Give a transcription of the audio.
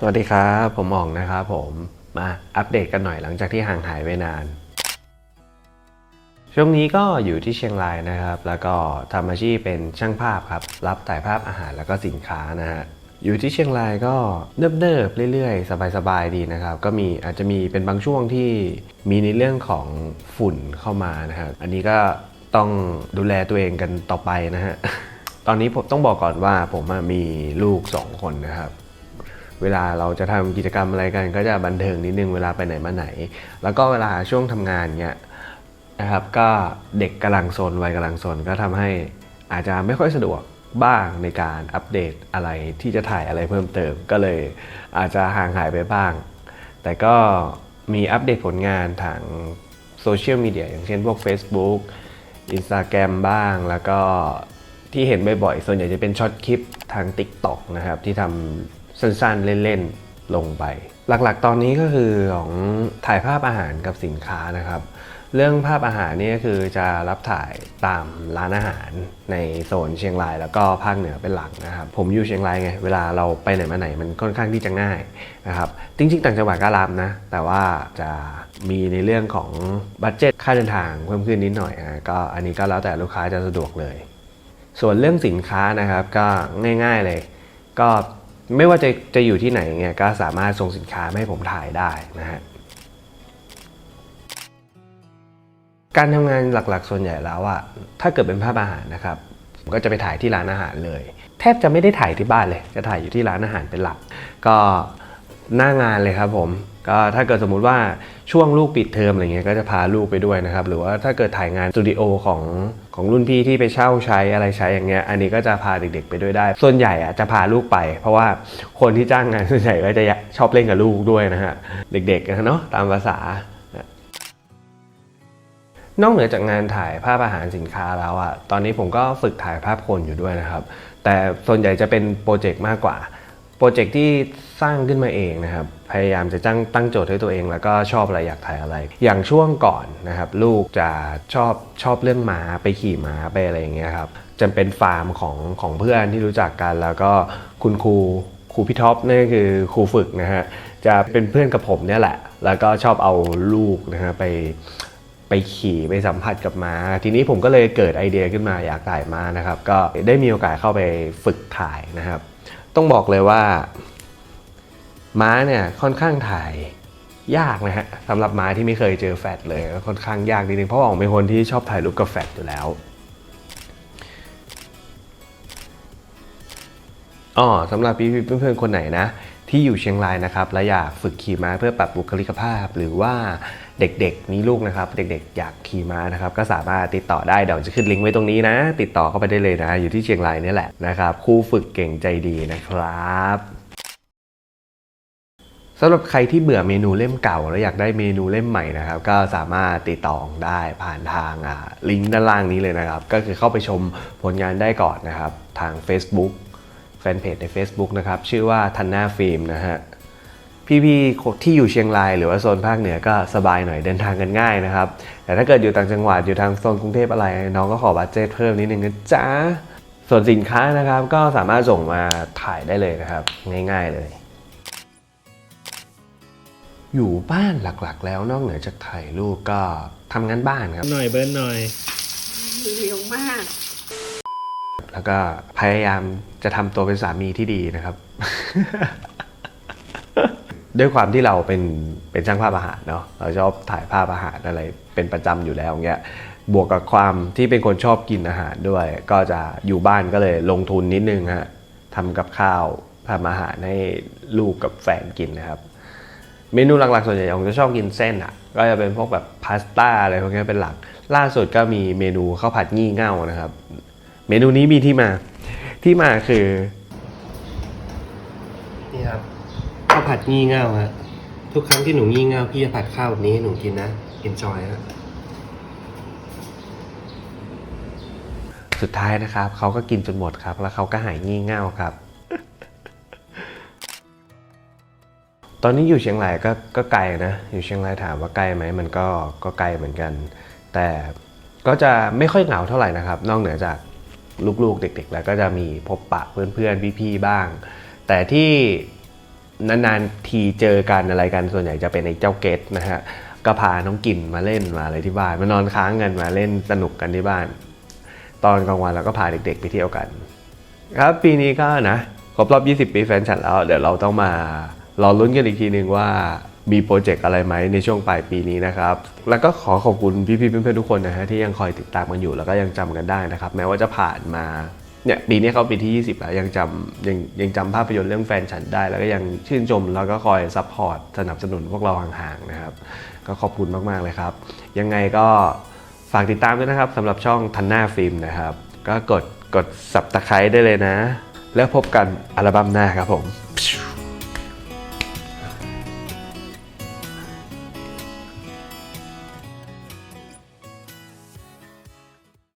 สวัสดีครับ ผมอ๋องนะครับผมมาอัปเดตกันหน่อยหลังจากที่ห่างหายไปนาน ช่วงนี้ก็อยู่ที่เชียงรายนะครับ แล้วก็ทำอาชีพเป็นช่างภาพครับ รับถ่ายภาพอาหารแล้วก็สินค้านะฮะอยู่ที่เชียงรายก็เนิบๆเรื่อยๆ สบายๆดีนะครับ ก็มีอาจจะมีเป็นบางช่วงที่มีในเรื่องของฝุ่นเข้ามานะครับอันนี้ก็ต้องดูแลตัวเองกันต่อไปนะฮะตอนนี้ผมต้องบอกก่อนว่าผมมีลูกสองคนนะครับ เวลาเราจะทำกิจกรรมอะไรกัน ก็จะบันเทิงนิดนึงเวลาไปไหนมาไหน แล้วก็เวลาช่วงทำงานเนี้ยนะครับก็เด็กกำลังโซนวัยกำลังโซนก็ทำให้อาจจะไม่ค่อยสะดวกบ้างในการอัปเดตอะไรที่จะถ่ายอะไรเพิ่มเติม ก็เลยอาจจะห่างหายไปบ้าง แต่ก็มีอัปเดตผลงานทางโซเชียลมีเดียอย่างเช่นพวก Facebook Instagram บ้างแล้วก็ที่เห็นบ่อยๆ ส่วนใหญ่จะเป็นช็อตคลิปทาง TikTok นะครับที่ทำ สั้นๆ เล่นๆ ลงไป หลักๆ ตอนนี้ก็คือของถ่ายภาพอาหารกับสินค้านะครับ เรื่องภาพอาหารนี่ก็คือจะรับถ่ายตามร้านอาหารในโซนเชียงรายแล้วก็ภาคเหนือเป็นหลักนะครับ ผมอยู่เชียงรายไง เวลาเราไปไหนมาไหนมันค่อนข้างที่จะง่ายนะครับ จริงๆ ต่างจังหวัดก็รับนะ แต่ว่าจะมีในเรื่องของบัตเจ็ตค่าเดินทางเพิ่มขึ้นนิดหน่อยนะก็อันนี้ก็แล้วแต่ลูกค้าจะสะดวกเลย ส่วนเรื่องสินค้านะครับก็ง่าย ๆเลย ก็ ไม่ว่าจะจะอยู่ที่ไหนเนี่ยก็สามารถส่งสินค้าให้ผมถ่ายได้นะฮะการทำงานหลักๆ ส่วนใหญ่แล้วอะถ้าเกิดเป็นภาพอาหารนะครับก็จะไปถ่ายที่ร้านอาหารเลย แทบจะไม่ได้ถ่ายที่บ้านเลย จะถ่ายอยู่ที่ร้านอาหารเป็นหลัก ก็ หน้างานเลยครับผมก็ถ้าเกิดสมมุติว่าช่วงลูกปิดเทอมอะไรเงี้ยก็จะพาลูกไปด้วยนะครับ หรือว่าถ้าเกิดถ่ายงานสตูดิโอของของรุ่นพี่ที่ไปเช่าใช้อะไรใช้อย่างเงี้ยอันนี้ก็จะพาเด็กๆไปด้วยได้ ส่วนใหญ่อะจะพาลูกไป เพราะว่าคนที่จ้างงานส่วนใหญ่ก็จะชอบเล่นกับลูกด้วยนะฮะเด็กๆนะเนาะตามภาษานอกเหนือจากงานถ่ายภาพอาหารสินค้าแล้วอะตอนนี้ผมก็ฝึกถ่ายภาพคนอยู่ด้วยนะครับ แต่ส่วนใหญ่จะเป็นโปรเจกต์มากกว่า โปรเจกต์ที่สร้างขึ้นมาเองนะครับ พยายามจะตั้งตั้งโจทย์ให้ตัวเอง แล้วก็ชอบอะไรอยากถ่ายอะไร อย่างช่วงก่อนนะครับ ลูกจะชอบชอบเรื่องม้าไปขี่ม้าไปอะไรอย่างเงี้ยครับจะเป็นฟาร์มของของเพื่อนที่รู้จักกัน แล้วก็คุณครูครูพี่ท็อปนี่คือครูฝึกนะฮะจะเป็นเพื่อนกับผมเนี่ยแหละ แล้วก็ชอบเอาลูกนะฮะไปไปขี่ไปสัมผัสกับม้า ทีนี้ผมก็เลยเกิดไอเดียขึ้นมาอยากถ่ายม้านะครับ ก็ได้มีโอกาสเข้าไปฝึกถ่ายนะครับ ต้องบอกเลยว่า ม้าเนี่ยค่อนข้างถ่ายยากนะฮะสำหรับม้าที่ไม่เคยเจอแฟดเลยค่อนข้างยากนิดนึงเพราะว่าอ๋องเป็นคนที่ชอบถ่ายรูปกับแฟดอยู่แล้วอ๋อสำหรับพี่เพื่อนๆคนไหนนะ ที่อยู่เชียงรายนะครับและอยากฝึกขี่ม้าเพื่อปรับบุคลิกภาพ หรือว่าเด็กๆมีลูกนะครับ เด็กๆ อยากขี่ม้านะครับ ก็สามารถติดต่อได้เดี๋ยวจะขึ้นลิงก์ไว้ตรงนี้นะ ติดต่อเข้าไปได้เลยนะ อยู่ที่เชียงรายนี่แหละนะครับครูฝึกเก่งใจดีนะครับสำหรับใครที่เบื่อเมนูเล่มเก่า แล้วอยากได้เมนูเล่มใหม่นะครับ ก็สามารถติดต่อได้ผ่านทางอ่าลิงก์ด้านล่างนี้เลยนะครับ ก็คือเข้าไปชมผลงานได้ก่อนนะครับ ทาง Facebook ฟนเพจใน Facebook นะครับ ชื่อว่าทันนาฟิล์มนะฮะ พี่ๆที่อยู่เชียงรายหรือว่าโซนภาคเหนือก็สบายหน่อยเดินทางกันง่ายนะครับ แต่ถ้าเกิดอยู่ต่างจังหวัดอยู่ทางโซนกรุงเทพอะไร น้องก็ขอบัตเจ็ตเพิ่มนิดนึงนะจ๊ะ ส่วนสินค้านะครับก็สามารถส่งมาถ่ายได้เลยนะครับ ง่าย ๆเลย อยู่บ้านหลักๆ แล้วนอกเหนือจากถ่ายรูปก็ทำงานบ้านครับ หน่อยเบิร์นหน่อย เร็วมาก แล้วก็พยายามจะทำตัวเป็นสามีที่ดีนะครับ ด้วยความที่เราเป็นเป็นช่างภาพอาหารเนาะเราชอบถ่ายภาพอาหารอะไรเป็นประจำอยู่แล้วเงี้ยบวกกับความที่เป็นคนชอบกินอาหารด้วย ก็จะอยู่บ้านก็เลยลงทุนนิดนึงฮะทำกับข้าวทำอาหารให้ลูกกับแฟนกินนะครับ เมนูหลักๆส่วนใหญ่ผมจะชอบกินเส้นอะ ก็จะเป็นพวกแบบพาสต้าอะไรพวกนี้เป็นหลัก ล่าสุดก็มีเมนูข้าวผัดงี่เง่านะครับ เมนูนี้มีที่มา ที่มาคือ นี่ครับข้าวผัดงี่เง่าฮะทุกครั้งที่หนูงี่เง่าพี่จะผัดข้าวแบบนี้ให้หนูกินนะ enjoy ฮะสุดท้ายนะครับเขาก็กินจนหมดครับ แล้วเขาก็หายงี่เง่าครับ ตอนนี้อยู่เชียงรายก็ก็ไกลนะ อยู่เชียงรายถามว่าไกลไหมมันก็ก็ไกลเหมือนกัน แต่ก็จะไม่ค่อยเหงาเท่าไหร่นะครับ นอกเหนือจาก ลูกๆ เด็กๆ แล้วก็จะมีพบปะเพื่อนๆ พี่ๆ บ้าง แต่ที่นานๆ ทีเจอกันอะไรกันส่วนใหญ่จะเป็นไอ้เจ้าเกตนะฮะก็พาน้องกินมาเล่นมาอะไรที่บ้านมานอนค้างกันมาเล่นสนุกกันที่บ้าน ตอนกลางวันเราก็พาเด็กๆ ไปเที่ยวกัน ครับปีนี้ก็นะครบรอบ 20 ปีแฟนฉันแล้ว เดี๋ยวเราต้องมารอลุ้นกันอีกทีหนึ่งว่า มีโปรเจกต์อะไรไหมในช่วงปลายปีนี้นะครับ แล้วก็ขอขอบคุณพี่ๆเพื่อนๆทุกคนนะฮะที่ยังคอยติดตามกันอยู่แล้วก็ยังจำกันได้นะครับ แม้ว่าจะผ่านมาเนี่ยปีนี้เขาปีที่ 20 แล้วยังจำยังยังจำภาพยนตร์เรื่องแฟนฉันได้ แล้วก็ยังชื่นชมแล้วก็คอยซัพพอร์ตสนับสนุนพวกเราห่างๆนะครับ ก็ขอบคุณมากๆเลยครับ ยังไงก็ฝากติดตามด้วยนะครับสำหรับช่องทันหน้าฟิล์มนะครับ ก็กดกดสับตะไคร้ได้เลยนะ แล้วพบกันอัลบั้มหน้าครับผม